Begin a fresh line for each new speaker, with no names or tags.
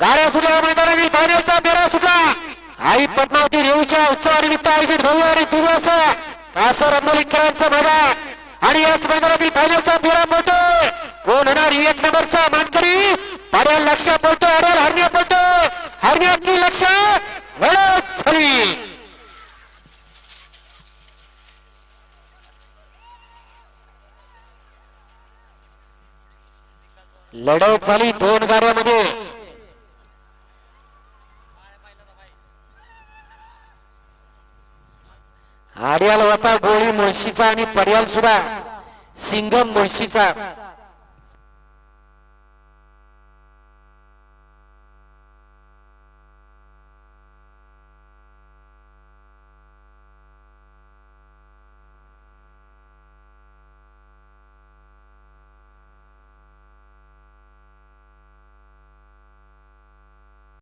गाड्या सुटल्या मैदानातील फायनलचा बेरा सुटला आई पद्मावती रेऊच्या उत्सवानिमित्त आयोजित भव्य आणि दिव्य असं कासर अंबोलीकरांचं मैदान आणि याच मैदानातील फायनलचा बेरा पडतो कोण होणार? एक नंबरचा मानकरी. पाड्या लक्ष पडतो अडल हरण्या पडतो हरण्या की लक्ष? वेळच झाली. लढत झाली दोन गाड्यामध्ये. आड्याला होता गोळी मुळशीचा आणि पड्याल सुद्धा. सिंगम मुळशीचा